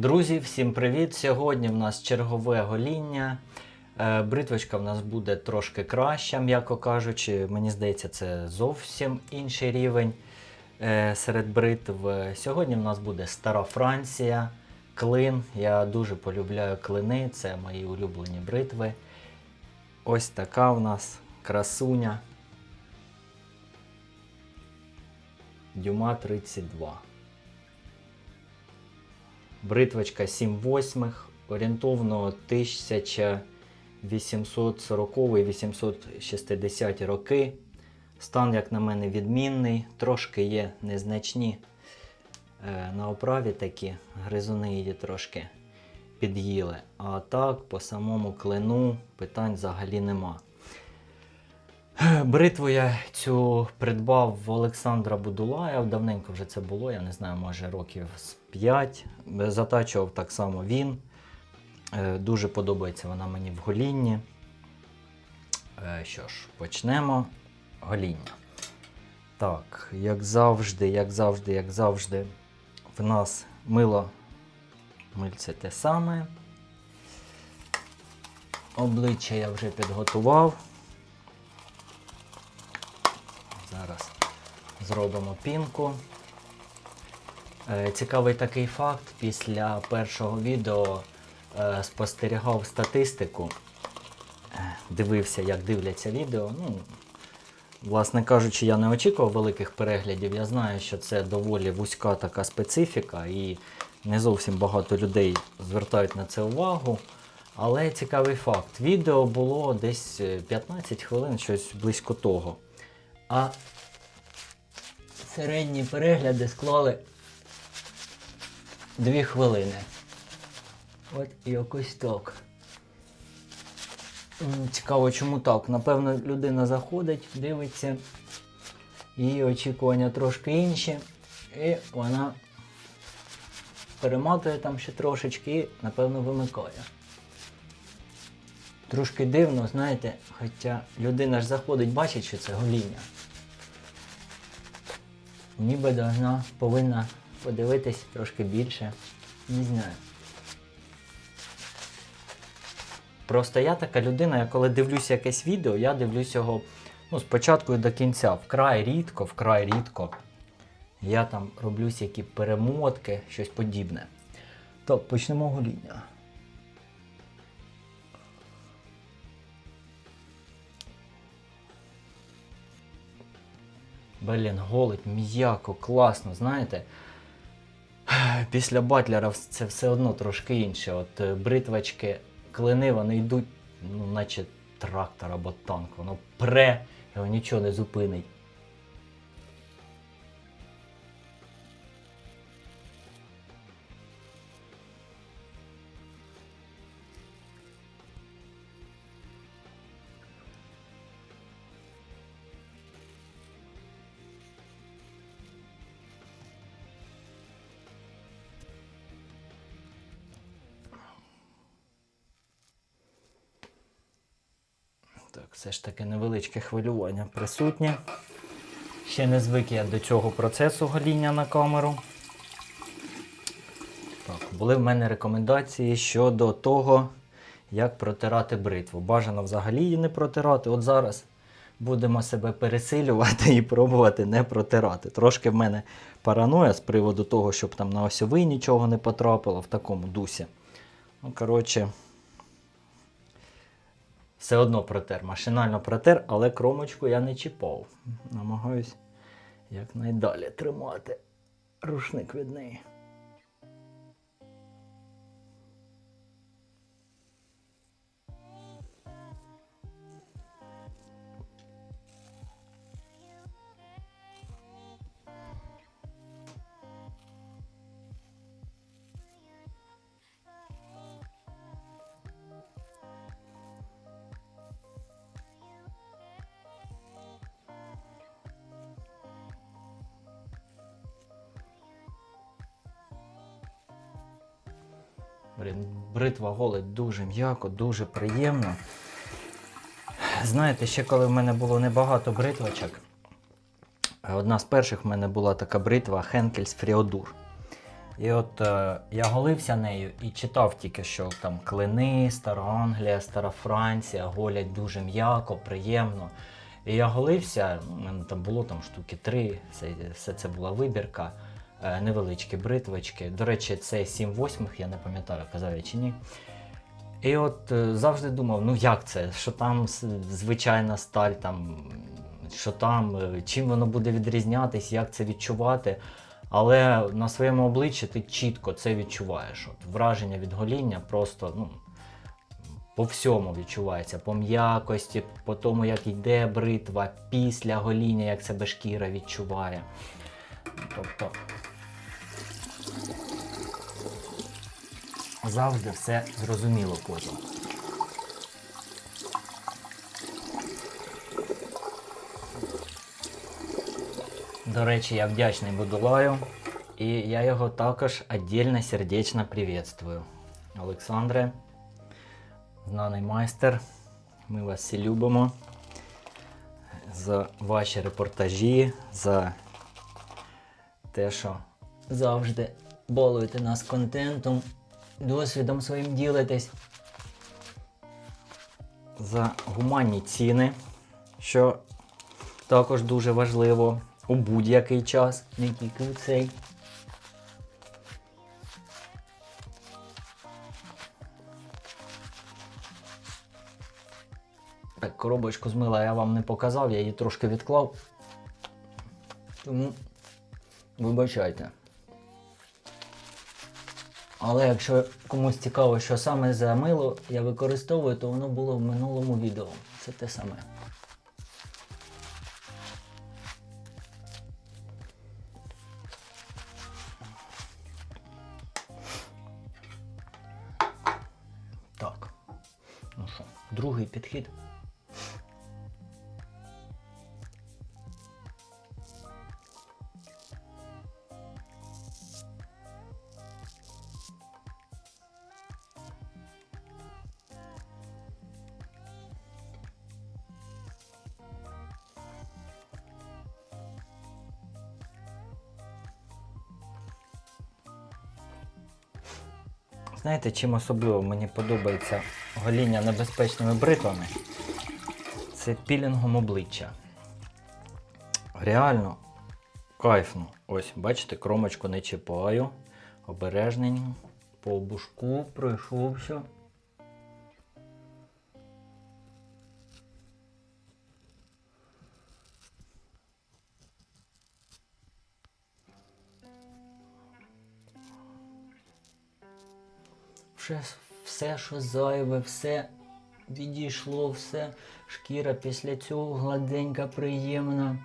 Друзі, всім привіт! Сьогодні в нас чергове гоління. Е, Бритвочка в нас буде трошки краща, м'яко кажучи. Мені здається, це зовсім інший рівень е, серед бритв. Сьогодні в нас буде Стара Франція, клин. Я дуже полюбляю клини, це мої улюблені бритви. Ось така в нас красуня. Дюма 32. Бритвочка 7 восьмих, орієнтовно 1840-860 роки. Стан, як на мене, відмінний, трошки є незначні е, на оправі такі, гризуни її трошки під'їли. А так, по самому клину питань взагалі нема. Бритву я цю придбав в Олександра Будулая. Давненько вже це було, я не знаю, може років з 5. Затачував так само він. Е, Дуже подобається вона мені в голінні. Е, Що ж, почнемо гоління. Так, як завжди, як завжди, як завжди, в нас мило мильце те саме. Обличчя я вже підготував. Зараз зробимо пінку. Е, Цікавий такий факт. Після першого відео е, спостерігав статистику, Е, дивився, як дивляться відео. Ну, власне кажучи, я не очікував великих переглядів. Я знаю, що це доволі вузька така специфіка, і не зовсім багато людей звертають на це увагу. Але цікавий факт. Відео було десь е, 15 хвилин, щось близько того. А середні перегляди склали 2 хвилини. От якось так. Цікаво, чому так. Напевно, людина заходить, дивиться, її очікування трошки інші, і вона перематує там ще трошечки і, напевно, вимикає. Трошки дивно, знаєте, хоча людина ж заходить, бачить, що це гоління. Ніби должна, повинна подивитись трошки більше. Не знаю. Просто я така людина, я коли дивлюся якесь відео, я дивлюсь його ну, спочатку і до кінця. Вкрай рідко, вкрай рідко. Я там роблю які перемотки, щось подібне. Так, почнемо гоління. Блін, голить м'яко, класно, знаєте. Після батлера це все одно трошки інше. От бритвачки, бритвочки, клини, вони йдуть, ну, наче трактор або танк. Воно пре, його нічого не зупинить. Так, все ж таки невеличке хвилювання присутнє. Ще не звик я до цього процесу гоління на камеру. Так, були в мене рекомендації щодо того, як протирати бритву. Бажано взагалі її не протирати. От зараз будемо себе пересилювати і пробувати не протирати. Трошки в мене параноя з приводу того, щоб там на осьовий нічого не потрапило в такому дусі. Ну, коротше, все одно протер, машинально протер, але кромочку я не чіпав. Намагаюсь якнайдалі тримати рушник від неї. Бритва голить дуже м'яко, дуже приємно. Знаєте, ще коли в мене було небагато бритвочок, одна з перших в мене була така бритва Henkel's Freodur. І от е, я голився нею і читав тільки, що там клини, Стара Англія, Стара Франція голять дуже м'яко, приємно. І я голився, там було там штуки три, все, все це була вибірка, невеличкі бритвочки. До речі, це 7 восьмих, я не пам'ятаю, казав я чи ні. І от е, завжди думав, ну як це, що там звичайна сталь, там, що там, е, чим воно буде відрізнятись, як це відчувати. Але на своєму обличчі ти чітко це відчуваєш. От враження від гоління просто ну, по всьому відчувається. По м'якості, по тому, як йде бритва, після гоління, як себе шкіра відчуває. Тобто завжди все зрозуміло кожен. До речі, я вдячний Будулаю, і я його також віддільно сердечно приветствую. Олександре, знаний майстер, ми вас всі любимо за ваші репортажі, за те, що завжди балуєте нас контентом, досвідом своїм ділитесь. За гуманні ціни, що також дуже важливо у будь-який час, не тільки у цей. Так, коробочку з мила я вам не показав, я її трошки відклав. Тому вибачайте. Але якщо комусь цікаво, що саме за мило я використовую, то воно було в минулому відео. Це те саме. Так. Ну що, другий підхід. Знаєте, чим особливо мені подобається гоління небезпечними бритвами? Це пілінгом обличчя. Реально кайфно. Ось, бачите, кромочку не чіпаю. Обережненько. По обушку пройшовся. Все, все, що зайве, все відійшло, все. Шкіра після цього гладенька, приємна.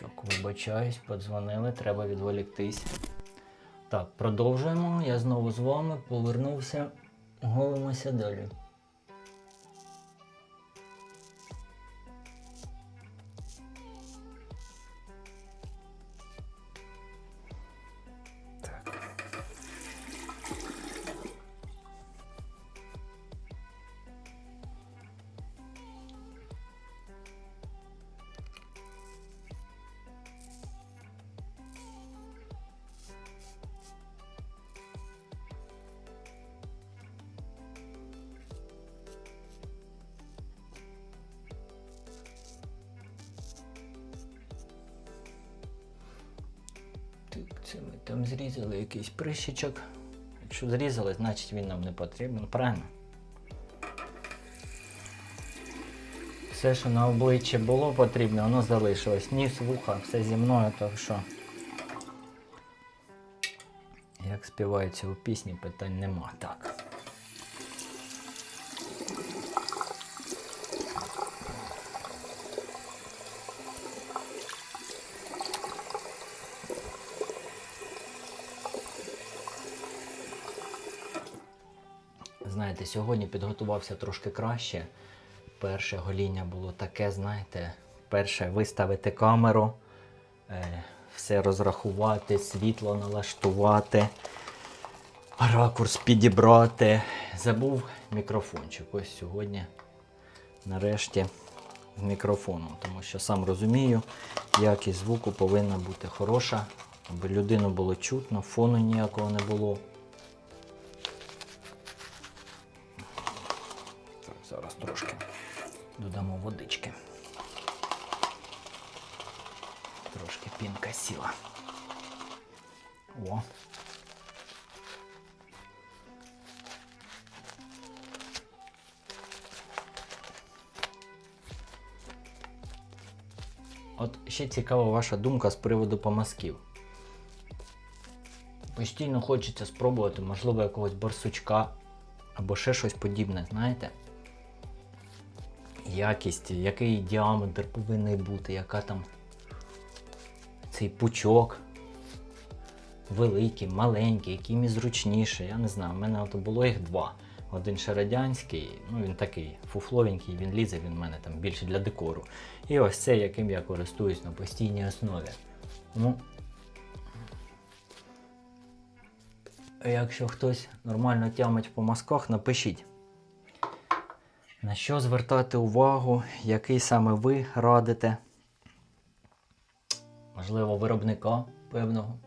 Так, вибачаюсь, подзвонили, треба відволіктись. Так, продовжуємо. Я знову з вами повернувся, голимося далі. Там зрізали якийсь прищичок. Якщо зрізали, значить він нам не потрібен, правильно? Все, що на обличчі було потрібно, воно залишилось. Ніс, вуха, все зі мною, так що. Як співається у пісні, питань нема. Так. Знаєте, сьогодні підготувався трошки краще. Перше гоління було таке, знаєте, перше виставити камеру, е, все розрахувати, світло налаштувати, ракурс підібрати. Забув мікрофончик. Ось сьогодні, нарешті, з мікрофоном, тому що сам розумію, якість звуку повинна бути хороша, аби людину було чутно, фону ніякого не було. Сіла. О. От ще цікава ваша думка з приводу помазків. Постійно хочеться спробувати, можливо, якогось барсучка або ще щось подібне, знаєте? Якість, який діаметр повинен бути, яка там цей пучок. Великий, маленький, який мені зручніше. Я не знаю. У мене от було їх два. Один ще радянський, ну він такий фуфловенький, він лізе, він в мене там більше для декору. І ось цей, яким я користуюсь на постійній основі. Ну, якщо хтось нормально тямить по мазках, напишіть. На що звертати увагу, який саме ви радите? Можливо, виробника певного.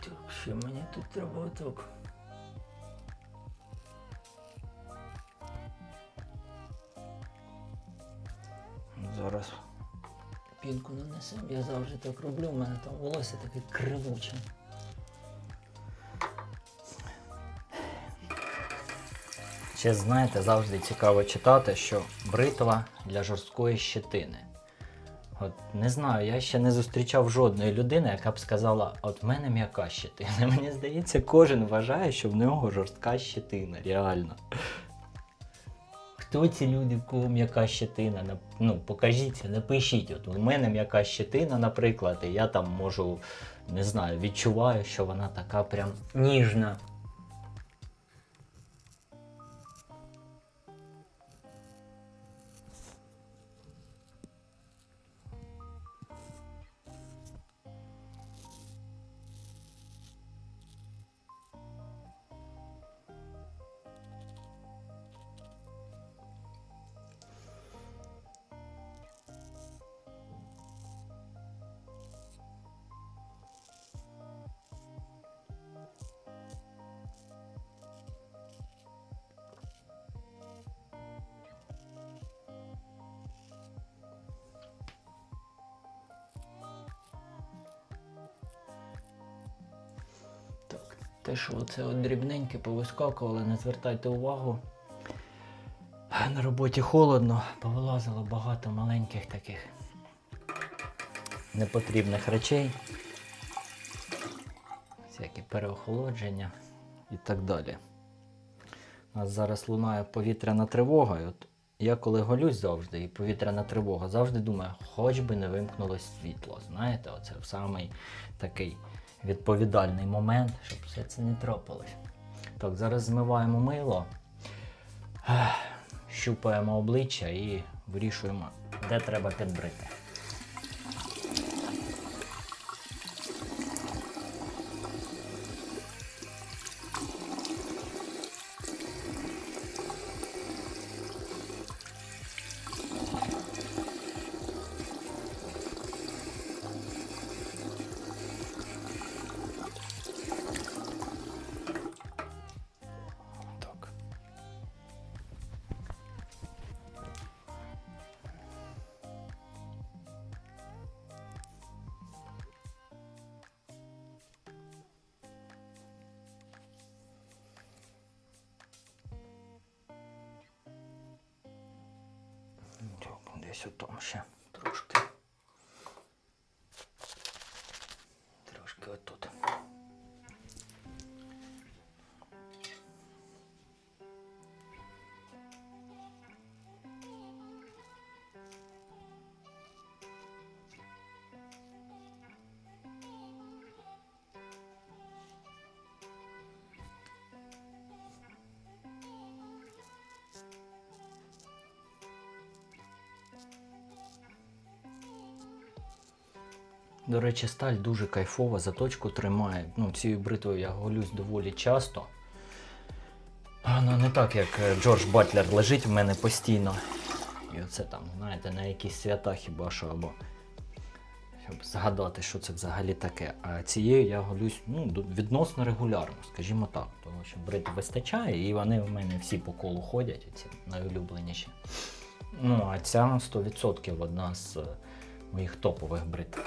Так, що мені тут треба отак? Зараз пінку нанесемо. Я завжди так роблю, у мене там волосся таке кривуче. Ще знаєте, завжди цікаво читати, що бритва для жорсткої щетини. От не знаю, я ще не зустрічав жодної людини, яка б сказала, от в мене м'яка щетина. Мені здається, кожен вважає, що в нього жорстка щетина, реально. Хто ці люди, в кого м'яка щетина? Ну, покажіться, напишіть. От у мене м'яка щетина, наприклад, і я там можу, не знаю, відчуваю, що вона така прям ніжна. Те, що оце от дрібненьке повискакувало, не звертайте увагу. На роботі холодно, повилазило багато маленьких таких непотрібних речей. Всякі переохолодження і так далі. У нас зараз лунає повітряна тривога. І от я коли голюсь завжди, і повітряна тривога, завжди думаю, хоч би не вимкнулось світло. Знаєте, оце в самий такий відповідальний момент, щоб все це не трапилось. Так, зараз змиваємо мило, щупаємо обличчя і вирішуємо, де треба підбрити. Десь у тому ще. До речі, сталь дуже кайфова, заточку тримає. Ну, цією бритвою я голюсь доволі часто. Ну, не так, як е, Джордж Батлер лежить в мене постійно. І оце там, знаєте, на якісь свята хіба що, або щоб згадати, що це взагалі таке. А цією я голюсь ну, відносно регулярно, скажімо так. Тому що бритв вистачає, і вони в мене всі по колу ходять, оці найулюбленіші. Ну, а ця 100% одна з е, моїх топових бритв.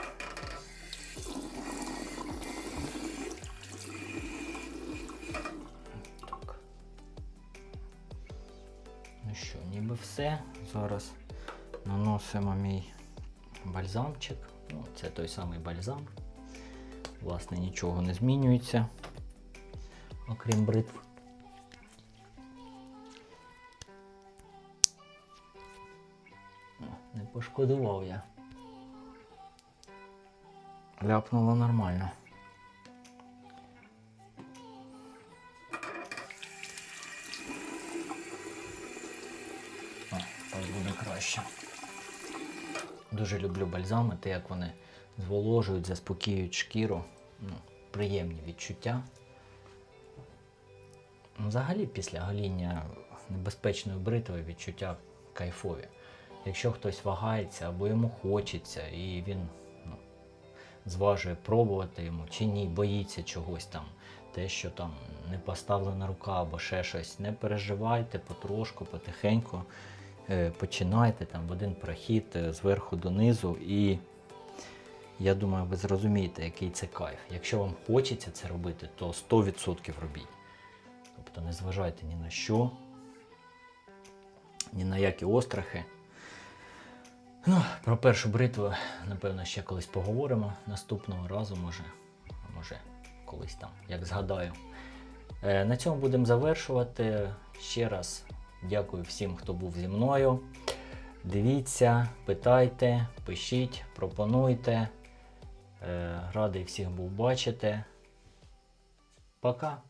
Ніби все. Зараз наносимо мій бальзамчик. Ну, це той самий бальзам. Власне, нічого не змінюється, окрім бритв. Не пошкодував я. Ляпнуло нормально. О, так буде краще. Дуже люблю бальзами, те, як вони зволожують, заспокіюють шкіру. Ну, приємні відчуття. Ну, Взагалі, після гоління небезпечною бритвою відчуття кайфові. Якщо хтось вагається або йому хочеться, і він ну, зважує пробувати йому чи ні, боїться чогось там, те, що там не поставлена рука або ще щось, не переживайте потрошку, потихеньку. Е, починайте там в один прохід е, зверху донизу, і я думаю, ви зрозумієте, який це кайф. Якщо вам хочеться це робити, то 100% робіть. Тобто не зважайте ні на що, ні на які острахи. Ну, про першу бритву, напевно, ще колись поговоримо наступного разу, може, може, колись там, як згадаю. Е, На цьому будемо завершувати. Ще раз дякую всім, хто був зі мною. Дивіться, питайте, пишіть, пропонуйте. Е, Радий всіх був бачити. Пока!